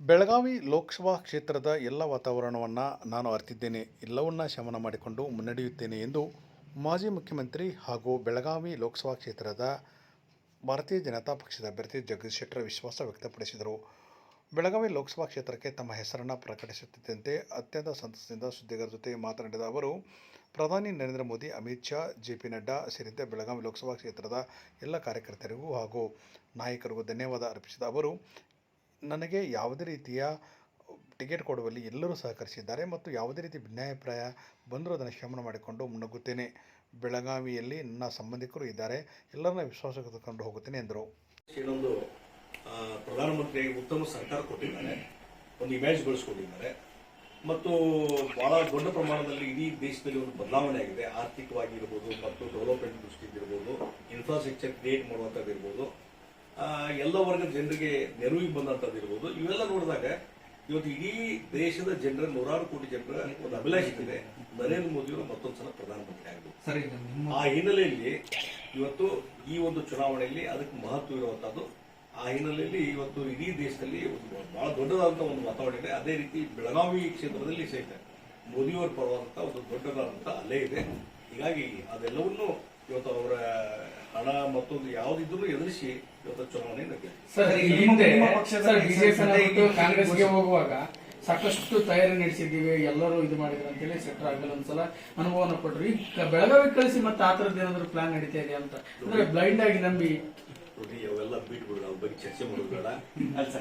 ಬೆಳಗಾವಿ ಲೋಕಸಭಾ ಕ್ಷೇತ್ರದ ಎಲ್ಲ ವಾತಾವರಣವನ್ನು ನಾನು ಅರಿತಿದ್ದೇನೆ, ಎಲ್ಲವನ್ನ ಶಮನ ಮಾಡಿಕೊಂಡು ಮುನ್ನಡೆಯುತ್ತೇನೆ ಎಂದು ಮಾಜಿ ಮುಖ್ಯಮಂತ್ರಿ ಹಾಗೂ ಬೆಳಗಾವಿ ಲೋಕಸಭಾ ಕ್ಷೇತ್ರದ ಭಾರತೀಯ ಜನತಾ ಪಕ್ಷದ ಅಭ್ಯರ್ಥಿ ಜಗದೀಶ್ ಶೆಟ್ಟರ್ ವಿಶ್ವಾಸ ವ್ಯಕ್ತಪಡಿಸಿದರು. ಬೆಳಗಾವಿ ಲೋಕಸಭಾ ಕ್ಷೇತ್ರಕ್ಕೆ ತಮ್ಮ ಹೆಸರನ್ನು ಪ್ರಕಟಿಸುತ್ತಿದ್ದಂತೆ ಅತ್ಯಂತ ಸಂತಸದಿಂದ ಸುದ್ದಿಗಾರರ ಜೊತೆ ಮಾತನಾಡಿದ ಅವರು, ಪ್ರಧಾನಿ ನರೇಂದ್ರ ಮೋದಿ, ಅಮಿತ್ ಶಾ, ಜೆ ಪಿ ನಡ್ಡಾ ಸೇರಿದಂತೆ ಬೆಳಗಾವಿ ಲೋಕಸಭಾ ಕ್ಷೇತ್ರದ ಎಲ್ಲ ಕಾರ್ಯಕರ್ತರಿಗೂ ಹಾಗೂ ನಾಯಕರಿಗೂ ಧನ್ಯವಾದ ಅರ್ಪಿಸಿದ ಅವರು ನನಗೆ ಯಾವುದೇ ರೀತಿಯ ಟಿಕೆಟ್ ಕೊಡುವಲ್ಲಿ ಎಲ್ಲರೂ ಸಹಕರಿಸಿದ್ದಾರೆ ಮತ್ತು ಯಾವುದೇ ರೀತಿ ಭಿನ್ನಾಭಿಪ್ರಾಯ ಬಂದರೂ ಅದನ್ನು ಶಮನ ಮಾಡಿಕೊಂಡು ಮುನ್ನುಗ್ಗುತ್ತೇನೆ. ಬೆಳಗಾವಿಯಲ್ಲಿ ನನ್ನ ಸಂಬಂಧಿಕರು ಇದ್ದಾರೆ. ಎಲ್ಲರನ್ನ ವಿಶ್ವಾಸಕ್ಕೆ ತೆಗೆದುಕೊಂಡು ಹೋಗುತ್ತೇನೆ ಎಂದರು. ಇನ್ನೊಂದು ಪ್ರಧಾನಮಂತ್ರಿಯಾಗಿ ಉತ್ತಮ ಸರ್ಕಾರ ಕೊಟ್ಟಿದ್ದಾರೆ. ಒಂದು ಇಮೇಜ್ ಬೆಳೆಸ್ಕೊಂಡಿದ್ದಾರೆ. ಮತ್ತು ಬಹಳ ದೊಡ್ಡ ಪ್ರಮಾಣದಲ್ಲಿ ಇಡೀ ದೇಶದಲ್ಲಿ ಒಂದು ಬದಲಾವಣೆ ಆಗಿದೆ. ಆರ್ಥಿಕವಾಗಿರ್ಬೋದು, ಮತ್ತು ಡೆವಲಪ್ಮೆಂಟ್ ದೃಷ್ಟಿಯಿಂದ ಇರ್ಬೋದು ಇನ್ಫ್ರಾಸ್ಟ್ರಕ್ಚರ್ ಕ್ರಿಯೇಟ್ ಮಾಡುವಂಥದ್ದು ಇರ್ಬೋದು ಎಲ್ಲ ವರ್ಗದ ಜನರಿಗೆ ನೆರವಿಗೆ ಬಂದಂಥದ್ದು ಇರ್ಬೋದು ಇವೆಲ್ಲ ನೋಡಿದಾಗ ಇವತ್ತು ಇಡೀ ದೇಶದ ಜನರ ನೂರಾರು ಕೋಟಿ ಜನರ ಒಂದು ಅಭಿಲಾಷೆ ಇದೆ. ನರೇಂದ್ರ ಮೋದಿಯವರು ಮತ್ತೊಂದು ಸಲ ಪ್ರಧಾನಮಂತ್ರಿ ಆಗಬೇಕು. ಆ ಹಿನ್ನೆಲೆಯಲ್ಲಿ ಇವತ್ತು ಈ ಒಂದು ಚುನಾವಣೆಯಲ್ಲಿ ಅದಕ್ಕೆ ಮಹತ್ವ ಇರುವಂಥದ್ದು ಆ ಹಿನ್ನೆಲೆಯಲ್ಲಿ ಇವತ್ತು ಇಡೀ ದೇಶದಲ್ಲಿ ಒಂದು ಬಹಳ ದೊಡ್ಡದಾದಂಥ ಒಂದು ವಾತಾವರಣ ಇದೆ. ಅದೇ ರೀತಿ ಬೆಳಗಾವಿ ಕ್ಷೇತ್ರದಲ್ಲಿ ಸಹಿತ ಮೋದಿಯವರ ಪರವಾದಂಥ ಒಂದು ದೊಡ್ಡದಾದಂಥ ಅಲೆ ಇದೆ. ಹೀಗಾಗಿ ಅದೆಲ್ಲವನ್ನೂ ಇವತ್ತು ಅವರ ಹಣ ಮತ್ತೊಂದು ಯಾವ್ದಿದ್ರು ಎದುರಿಸಿ ಇವತ್ತು ಚುನಾವಣೆ ಕಾಂಗ್ರೆಸ್ಗೆ ಹೋಗುವಾಗ ಸಾಕಷ್ಟು ತಯಾರಿ ನಡೆಸಿದ್ದೀವಿ ಎಲ್ಲರೂ ಇದು ಮಾಡಿದ್ರು ಅಂತೇಳಿ ಸೆಟ್ರ್ ಆಗಲ್ಲ ಒಂದ್ಸಲ ಅನುಭವನ ಕೊಟ್ರು. ಈಗ ಬೆಳಗಾವಿ ಕಳಿಸಿ ಮತ್ತೆ ಆ ಥರದ್ದು ಏನಾದ್ರು ಪ್ಲಾನ್ ನಡೀತಾ ಇದೆ ಅಂತ? ಅಂದ್ರೆ ಬ್ಲೈಂಡ್ ಆಗಿ ನಂಬಿ ನೋಡಿ ಅವೆಲ್ಲ ಬಿಟ್ಬಿಡು ಅದ್ರ ಬಗ್ಗೆ ಚರ್ಚೆ ಮಾಡೋದು ಬೇಡ.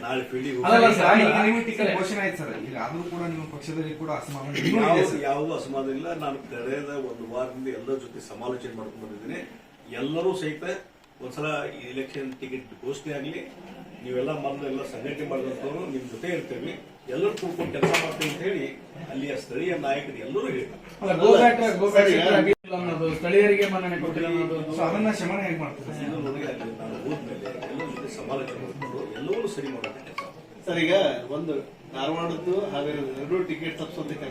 ನಾಳೆ ಫೀಲ್ಡಿಗೆ ಅಲ್ಲಲ್ಲ ಈಗ ಸರ್, ಈಗ ನೀವು ಟಿಕೆಟ್ ಘೋಷಣೆ ಆಯ್ತು ಸರ್. ಈಗ ಆದ್ರೂ ಕೂಡ ನಿಮ್ಮ ಪಕ್ಷದಲ್ಲಿ ಕೂಡ ಅಸಮಾಧಾನ ಇನ್ನೂ ಇದೆ ಯಾವುದು ಸರ್. ಯಾವುದೂ ಅಸಮಾಧಾನ ಇಲ್ಲ. ನಾನು ಕಳೆದ ಒಂದು ವಾರದಿಂದ ಎಲ್ಲರ ಜೊತೆ ಸಮಾಲೋಚನೆ ಮಾಡ್ಕೊಂಡು ಬಂದಿದ್ದೀನಿ. ಎಲ್ಲರೂ ಸಹಿತ ಒಂದ್ಸಲ ಇಲೆಕ್ಷನ್ ಟಿಕೆಟ್ ಘೋಷಣೆ ಆಗಲಿ ನೀವೆಲ್ಲ ಮೊದಲು ಎಲ್ಲ ಸಂಘಟನೆ ಮಾಡಿದಂಥವ್ರು ನಿಮ್ ಜೊತೆ ಇರ್ತೀವಿ ಎಲ್ಲರೂ ಕೂತ್ಕೊಂಡು ಕೆಲಸ ಮಾಡ್ತೀವಿ ಅಂತ ಹೇಳಿ ಅಲ್ಲಿಯ ಸ್ಥಳೀಯ ನಾಯಕರು ಎಲ್ಲರೂ ಹೇಳ್ತಾರೆ. ಅನ್ನೋದು ಸ್ಥಳೀಯರಿಗೆ ಮನ್ನಣೆ ಕೊಟ್ಟಿಲ್ಲ ಅನ್ನೋದು ಸೊ ಅದನ್ನ ಶಮನ ಹೇಗೆ ಮಾಡ್ತೀರಾ? ಸರ್? ಇದು ನನಗೆ ಅಲ್ಲಿ ನಾನು ಹೋದ್ಮೇಲೆ ಎಲ್ಲರ ಜೊತೆ ಸಮಾಲೋಚನೆ ಮಾಡಿಕೊಂಡು ಎಲ್ಲವನ್ನೂ ಸರಿ ಕೆಲಸ ಸರ್ ಈಗ ಒಂದು ಧಾರವಾಡದ್ದು ಹಾವೇರಿ ಎರಡು ಟಿಕೆಟ್ ತಪ್ಪಿಸೋದಕ್ಕೆ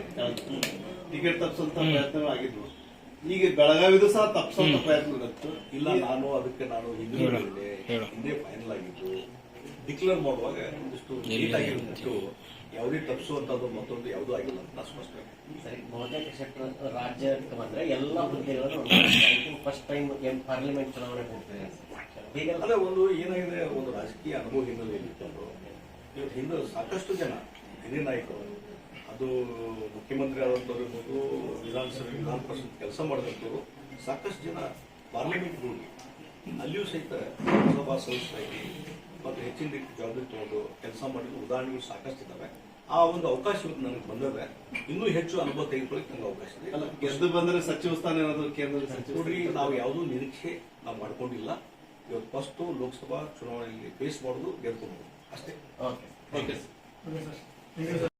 ಟಿಕೆಟ್ ತಪ್ಪಿಸೋಂತ ಪ್ರಯತ್ನ ಆಗಿದ್ವು. ಈಗ ಬೆಳಗಾವಿದು ಸಹ ತಪ್ಪಿಸೋಂತ ಪ್ರಯತ್ನ ನಡೆತ್ತು ಇಲ್ಲ ನಾನು ಅದಕ್ಕೆ ನಾನು ಹಿಂದೆ ಹೇಳಿದ್ದೆ, ಹಿಂದೆ ಫೈನಲ್ ಆಗಿತ್ತು ಡಿಕ್ಲೇರ್ ಮಾಡುವಾಗ ಒಂದಿಷ್ಟು ಲೇಟ್ ಆಗಿರ್ಬಿಟ್ಟು ಯಾವುದೇ ತಪ್ಪಿಸುವಂತದ್ದು ಮತ್ತೊಂದು ಯಾವುದೂ ಆಗಿಲ್ಲ ಅಂತ ಸ್ಪಷ್ಟ ಸರಿ ಬಹುತೇಕ ಸೆಕ್ಟರ್ ರಾಜ್ಯಕ್ಕೆ ಬಂದ್ರೆ ಎಲ್ಲ ಹುದ್ದೆಗಳನ್ನು ಫಸ್ಟ್ ಟೈಮ್ ಪಾರ್ಲಿಮೆಂಟ್ ಚುನಾವಣೆ ಹೋಗ್ತದೆ ಹೀಗೆಲ್ಲ ಅದೇ ಒಂದು ಏನಾಗಿದೆ ಒಂದು ರಾಜಕೀಯ ಅನುಭವ ಹಿನ್ನೆಲೆಯಲ್ಲಿ ಇಟ್ಕೊಂಡು ಇವತ್ತು ಹಿಂದೆ ಸಾಕಷ್ಟು ಜನ ಹಿರಿಯ ನಾಯಕರು ಅದು ಮುಖ್ಯಮಂತ್ರಿ ಆದಂಥವ್ರು ಇರ್ಬೋದು ವಿಧಾನಸಭೆ ವಿಧಾನ ಪರಿಷತ್ ಕೆಲಸ ಮಾಡಿದಂಥವ್ರು ಸಾಕಷ್ಟು ಜನ ಪಾರ್ಲಿಮೆಂಟ್ ಹೋಗಿ ಅಲ್ಲಿಯೂ ಸಹಿತ ಲೋಕಸಭಾ ಸದಸ್ಯರಾಗಿ ಮತ್ತು ಹೆಚ್ಚಿನ ರೀತಿ ಜವಾಬ್ದಾರಿ ತಗೊಂಡು ಕೆಲಸ ಮಾಡಿದ ಉದಾಹರಣೆಗಳು ಸಾಕಷ್ಟು ಇದ್ದಾವೆ. ಆ ಒಂದು ಅವಕಾಶ ಇವತ್ತು ನನಗೆ ಬಂದದೆ. ಇನ್ನೂ ಹೆಚ್ಚು ಅನುಭವ ತೆಗೆದುಕೊಳ್ಳಿಕ್ಕೆ ನನಗೆ ಅವಕಾಶ ಇದೆ. ಅಲ್ಲ ಗೆದ್ದು ಬಂದರೆ ಸಚಿವ ಸ್ಥಾನ ಏನಾದರೂ ಕೇಂದ್ರ ಸಚಿವ ನೋಡ್ರಿ ನಾವು ಯಾವುದೂ ನಿರೀಕ್ಷೆ ನಾವು ಮಾಡ್ಕೊಂಡಿಲ್ಲ. ಇವತ್ತು ಫಸ್ಟ್ ಲೋಕಸಭಾ ಚುನಾವಣೆಯಲ್ಲಿ ಫೇಸ್ ಮಾಡೋದು ಗೆದ್ಕೊಂಡು ಅಷ್ಟೇ. ಓಕೆ. ಓಕೆ